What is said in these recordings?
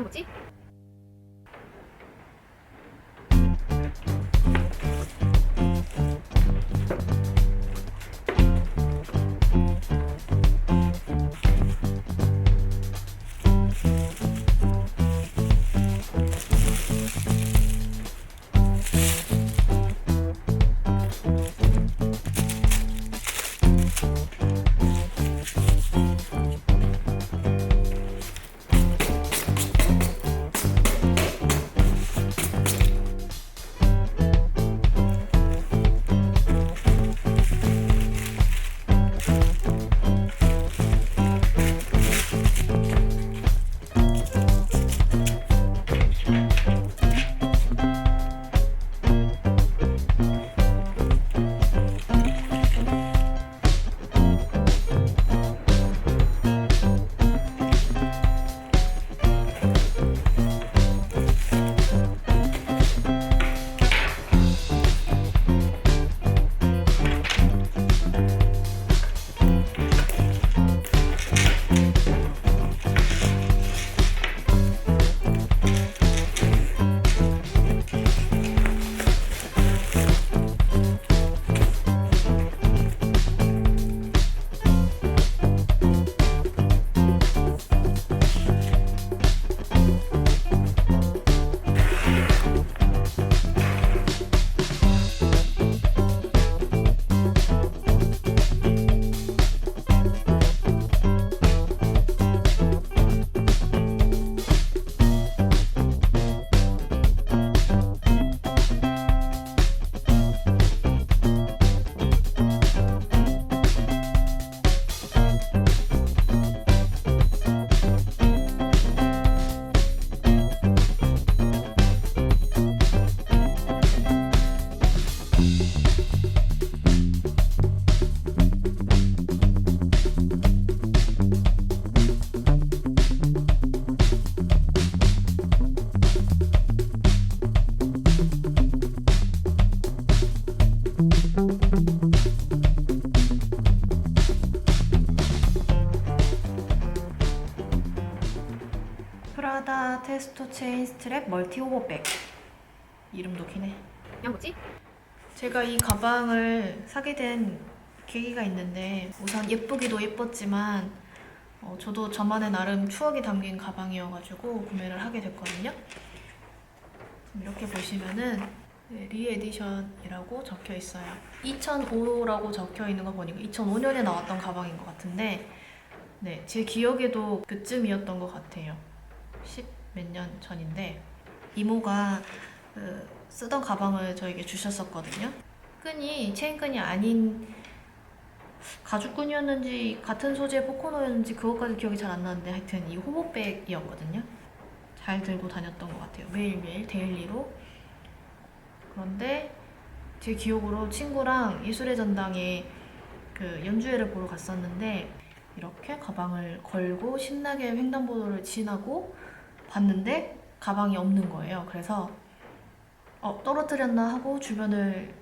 양꼬치? 테스토 체인 스트랩 멀티 호버백 이름도 기네 양꼬치? 제가 이 가방을 사게 된 계기가 있는데 우선 예쁘기도 예뻤지만 어, 저도 저만의 나름 추억이 담긴 가방이어가지고 구매를 하게 됐거든요. 이렇게 보시면은 네, 리에디션이라고 적혀 있어요. 2005라고 적혀 있는 거 보니까 2005년에 나왔던 가방인 것 같은데 네, 제 기억에도 그쯤이었던 것 같아요. 10 몇 년 전인데 이모가 그 쓰던 가방을 저에게 주셨었거든요. 끈이 체인끈이 아닌 가죽끈이었는지 같은 소재 포코노였는지 그것까지 기억이 잘 안 나는데 하여튼 이 호보백이었거든요. 잘 들고 다녔던 것 같아요. 매일매일 데일리로. 그런데 제 기억으로 친구랑 예술의 전당에 그 연주회를 보러 갔었는데 이렇게 가방을 걸고 신나게 횡단보도를 지나고 봤는데 가방이 없는 거예요. 그래서 어, 떨어뜨렸나 하고 주변을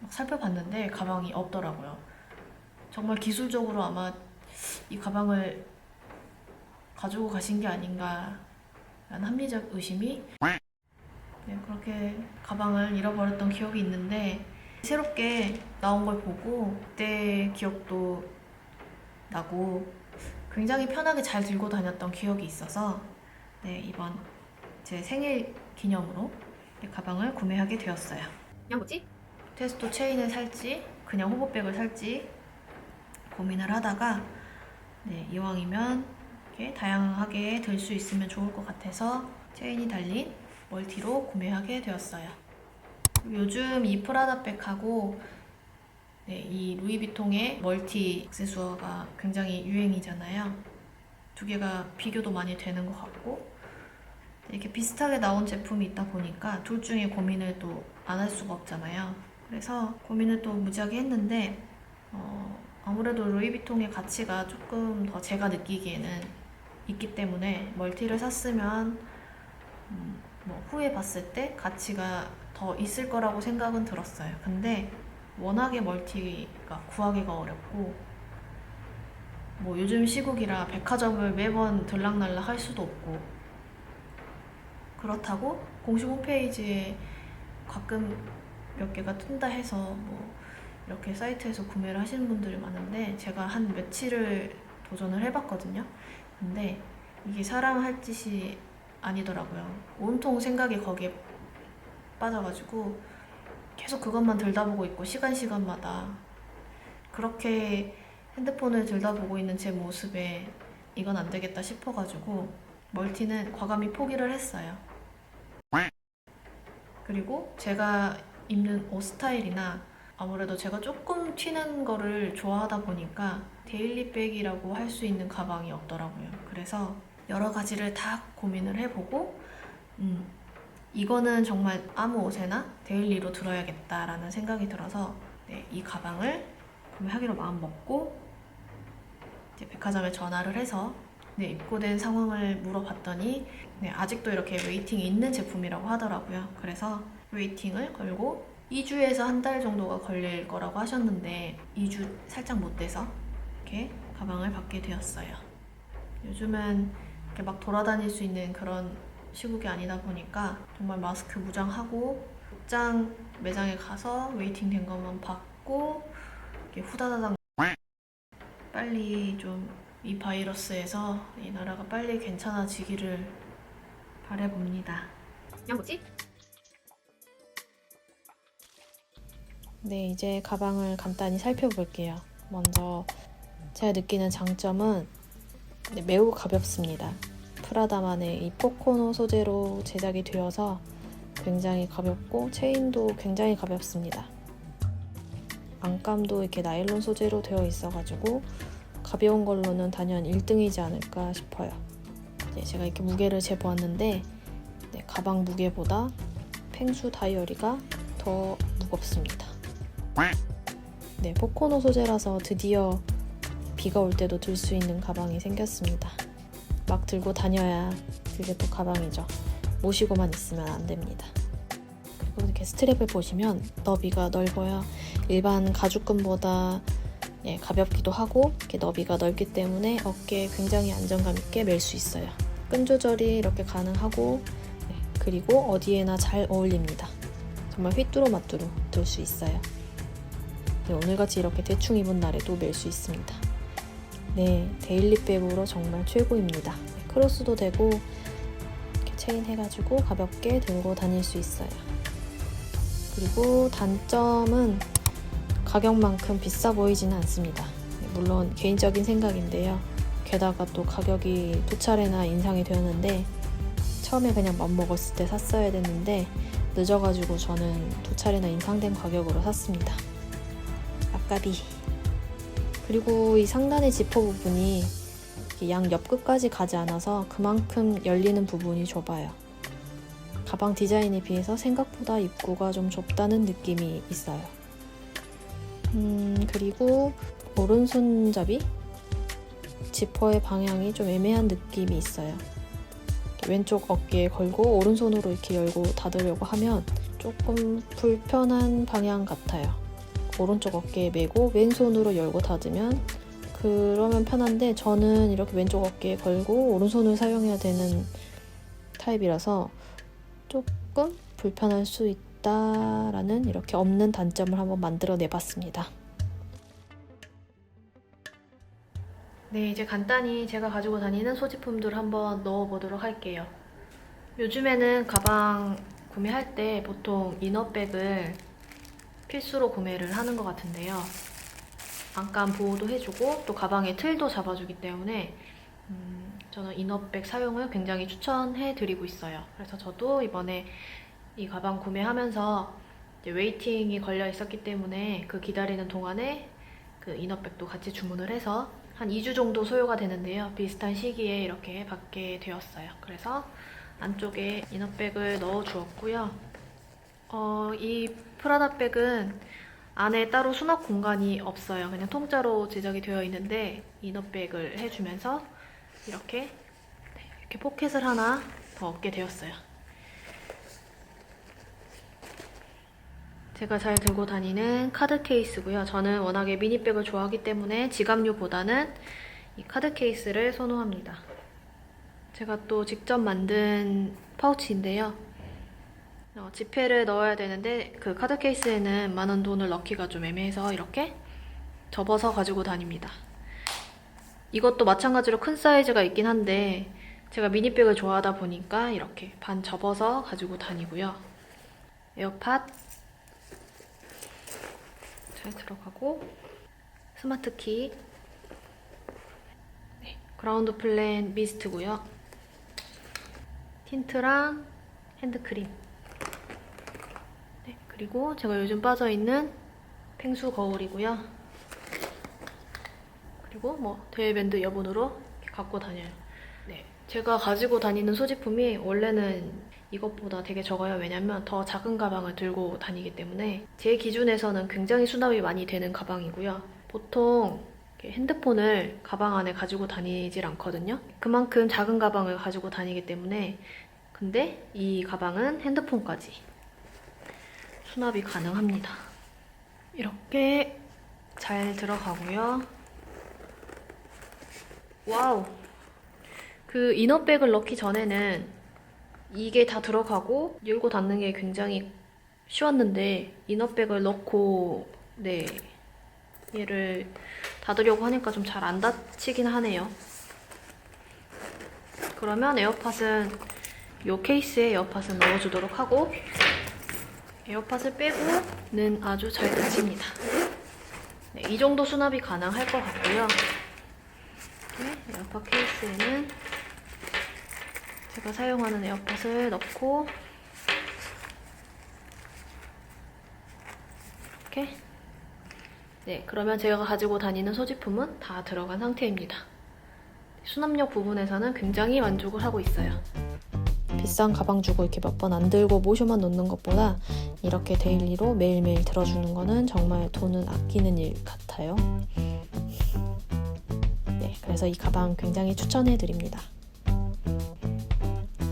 막 살펴봤는데 가방이 없더라고요. 정말 기술적으로 아마 이 가방을 가지고 가신 게 아닌가 라는 합리적 의심이 네, 그렇게 가방을 잃어버렸던 기억이 있는데 새롭게 나온 걸 보고 그때 기억도 나고 굉장히 편하게 잘 들고 다녔던 기억이 있어서 네, 이번 제 생일 기념으로 이 가방을 구매하게 되었어요. 양꼬치? 테스토 체인을 살지 그냥 호보백을 살지 고민을 하다가 네, 이왕이면 이렇게 다양하게 들 수 있으면 좋을 것 같아서 체인이 달린 멀티로 구매하게 되었어요. 요즘 이 프라다백하고 네, 이 루이비통의 멀티 액세수어가 굉장히 유행이잖아요. 두 개가 비교도 많이 되는 것 같고 이렇게 비슷하게 나온 제품이 있다 보니까 둘 중에 고민을 또 안 할 수가 없잖아요. 그래서 고민을 또 무지하게 했는데 어, 아무래도 루이비통의 가치가 조금 더 제가 느끼기에는 있기 때문에 멀티를 샀으면 음, 뭐 후에 봤을 때 가치가 더 있을 거라고 생각은 들었어요. 근데 워낙에 멀티가 구하기가 어렵고 뭐 요즘 시국이라 백화점을 매번 들락날락 할 수도 없고 그렇다고 공식 홈페이지에 가끔 몇 개가 뜬다 해서 뭐 이렇게 사이트에서 구매를 하시는 분들이 많은데 제가 한 며칠을 도전을 해봤거든요. 근데 이게 사랑할 짓이 아니더라고요. 온통 생각이 거기에 빠져가지고 계속 그것만 들다보고 있고 시간 시간마다 그렇게 핸드폰을 들다보고 있는 제 모습에 이건 안 되겠다 싶어가지고 멀티는 과감히 포기를 했어요. 그리고 제가 입는 옷 스타일이나 아무래도 제가 조금 튀는 거를 좋아하다 보니까 데일리백이라고 할 수 있는 가방이 없더라고요. 그래서 여러 가지를 다 고민을 해보고, 음, 이거는 정말 아무 옷에나 데일리로 들어야겠다라는 생각이 들어서 네, 이 가방을 구매하기로 마음 먹고 백화점에 전화를 해서 네, 입고된 상황을 물어봤더니 네, 아직도 이렇게 웨이팅이 있는 제품이라고 하더라고요. 그래서 웨이팅을 걸고 2주에서 한 달 정도가 걸릴 거라고 하셨는데 2주 살짝 못 돼서 이렇게 가방을 받게 되었어요. 요즘은 이렇게 막 돌아다닐 수 있는 그런 시국이 아니다 보니까 정말 마스크 무장하고 직장 매장에 가서 웨이팅 된 것만 받고 이렇게 후다다닥 빨리 좀 이 바이러스에서 이 나라가 빨리 괜찮아지기를 바래봅니다. 양꼬치? 네, 이제 가방을 간단히 살펴볼게요. 먼저 제가 느끼는 장점은 네, 매우 가볍습니다. 프라다만의 이 포코노 소재로 제작이 되어서 굉장히 가볍고 체인도 굉장히 가볍습니다. 안감도 이렇게 나일론 소재로 되어 있어가지고 가벼운 걸로는 단연 1등이지 않을까 싶어요. 네, 제가 이렇게 무게를 재보았는데 네, 가방 무게보다 펭수 다이어리가 더 무겁습니다. 네, 포코노 소재라서 드디어 비가 올 때도 들 수 있는 가방이 생겼습니다. 막 들고 다녀야 그게 또 가방이죠. 모시고만 있으면 안 됩니다. 그리고 이렇게 스트랩을 보시면 너비가 넓어야 일반 가죽끈보다 예, 가볍기도 하고 이렇게 너비가 넓기 때문에 어깨에 굉장히 안정감 있게 멜 수 있어요. 끈 조절이 이렇게 가능하고 네, 그리고 어디에나 잘 어울립니다. 정말 휘뚜루마뚜루 들 수 있어요. 네, 오늘같이 이렇게 대충 입은 날에도 멜 수 있습니다. 네, 데일리백으로 정말 최고입니다. 네, 크로스도 되고 체인 해가지고 가볍게 들고 다닐 수 있어요. 그리고 단점은 가격만큼 비싸 보이지는 않습니다. 네, 물론 개인적인 생각인데요. 게다가 또 가격이 두 차례나 인상이 되었는데 처음에 그냥 맘먹었을 때 샀어야 됐는데 늦어가지고 저는 두 차례나 인상된 가격으로 샀습니다. 아까비. 그리고 이 상단의 지퍼 부분이 양 옆끝까지 가지 않아서 그만큼 열리는 부분이 좁아요. 가방 디자인에 비해서 생각보다 입구가 좀 좁다는 느낌이 있어요. 음, 그리고 오른손잡이 지퍼의 방향이 좀 애매한 느낌이 있어요. 왼쪽 어깨에 걸고 오른손으로 이렇게 열고 닫으려고 하면 조금 불편한 방향 같아요. 오른쪽 어깨에 메고 왼손으로 열고 닫으면 그러면 편한데 저는 이렇게 왼쪽 어깨에 걸고 오른손을 사용해야 되는 타입이라서 조금 불편할 수 있다 라는 이렇게 없는 단점을 한번 만들어 내봤습니다. 네, 이제 간단히 제가 가지고 다니는 소지품들 한번 넣어보도록 할게요. 요즘에는 가방 구매할 때 보통 이너백을 필수로 구매를 하는 것 같은데요. 안감 보호도 해주고 또 가방의 틀도 잡아주기 때문에 음, 저는 이너백 사용을 굉장히 추천해드리고 있어요. 그래서 저도 이번에 이 가방 구매하면서 웨이팅이 걸려 있었기 때문에 그 기다리는 동안에 그 이너백도 같이 주문을 해서 한 2주 정도 소요가 되는데요. 비슷한 시기에 이렇게 받게 되었어요. 그래서 안쪽에 이너백을 넣어 주었고요. 어, 이 프라다 백은 안에 따로 수납 공간이 없어요. 그냥 통짜로 제작이 되어 있는데 이너백을 해주면서 이렇게 네, 이렇게 포켓을 하나 더 얻게 되었어요. 제가 잘 들고 다니는 카드 케이스고요. 저는 워낙에 미니백을 좋아하기 때문에 지갑류보다는 이 카드 케이스를 선호합니다. 제가 또 직접 만든 파우치인데요. 어, 지폐를 넣어야 되는데 그 카드 케이스에는 많은 돈을 넣기가 좀 애매해서 이렇게 접어서 가지고 다닙니다. 이것도 마찬가지로 큰 사이즈가 있긴 한데 제가 미니백을 좋아하다 보니까 이렇게 반 접어서 가지고 다니고요. 에어팟 잘 들어가고 스마트 키 네, 그라운드 플랜 미스트고요. 틴트랑 핸드크림 네, 그리고 제가 요즘 빠져있는 펭수 거울이고요. 그리고 뭐 데일밴드 여분으로 갖고 다녀요. 네, 제가 가지고 다니는 소지품이 원래는 이것보다 되게 적어요. 왜냐면 더 작은 가방을 들고 다니기 때문에 제 기준에서는 굉장히 수납이 많이 되는 가방이고요. 보통 핸드폰을 가방 안에 가지고 다니질 않거든요. 그만큼 작은 가방을 가지고 다니기 때문에 근데 이 가방은 핸드폰까지 수납이 가능합니다. 이렇게 잘 들어가고요. 와우. 그 이너백을 넣기 전에는 이게 다 들어가고 열고 닫는 게 굉장히 쉬웠는데 이너백을 넣고 네 얘를 닫으려고 하니까 좀 잘 안 닫히긴 하네요. 그러면 에어팟은 이 케이스에 에어팟을 넣어주도록 하고 에어팟을 빼고는 아주 잘 닫힙니다. 네, 이 정도 수납이 가능할 것 같고요. 이렇게 에어팟 케이스에는 제가 사용하는 에어팟을 넣고 이렇게 네 그러면 제가 가지고 다니는 소지품은 다 들어간 상태입니다. 수납력 부분에서는 굉장히 만족을 하고 있어요. 비싼 가방 주고 이렇게 몇 번 안 들고 모셔만 놓는 것보다 이렇게 데일리로 매일매일 들어주는 거는 정말 돈은 아끼는 일 같아요. 네, 그래서 이 가방 굉장히 추천해 드립니다.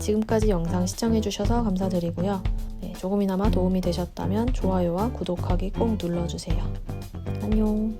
지금까지 영상 시청해주셔서 감사드리고요. 네, 조금이나마 도움이 되셨다면 좋아요와 구독하기 꼭 눌러주세요. 안녕.